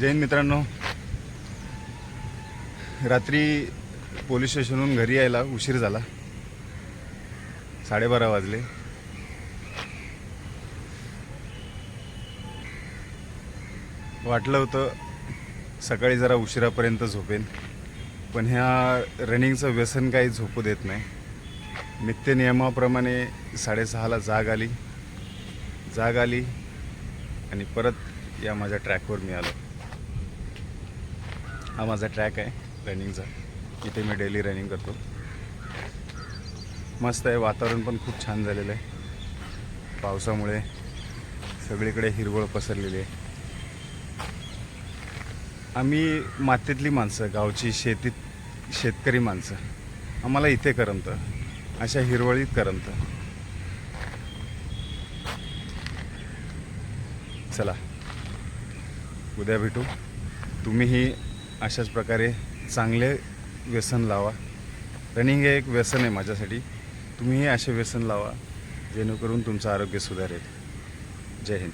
जैन मित्रांनो रात्री पोलीस स्टेशनहून घरी यायला उशीर झाला. साडेबारा वाजले. वाटलं होतं सकाळी जरा उशिरापर्यंत झोपेन पण ह्या रनिंगचं व्यसन काही झोपू देत नाही. नित्यनियमाप्रमाणे साडेसहाला जाग आली. जाग आली आणि परत या माझ्या ट्रॅकवर मी आलो. हा माझा ट्रॅक आहे रनिंगचा. इथे मी डेली रनिंग करतो. मस्त आहे वातावरण पण खूप छान झालेलं आहे. पावसामुळे सगळीकडे हिरवळ पसरलेली आहे. आम्ही मातीतली माणसं गावची शेतीत शेतकरी माणसं. आम्हाला इथे करमतं अशा हिरवळीत करमतं. चला. उद्या भेटू. तुम्हीही अशाच प्रकारे चांगले व्यसन लावा. रनिंग हे एक व्यसन आहे माझ्यासाठी. तुम्हीही असे व्यसन लावा जेणेकरून तुमचं आरोग्य सुधारेल. जय हिंद.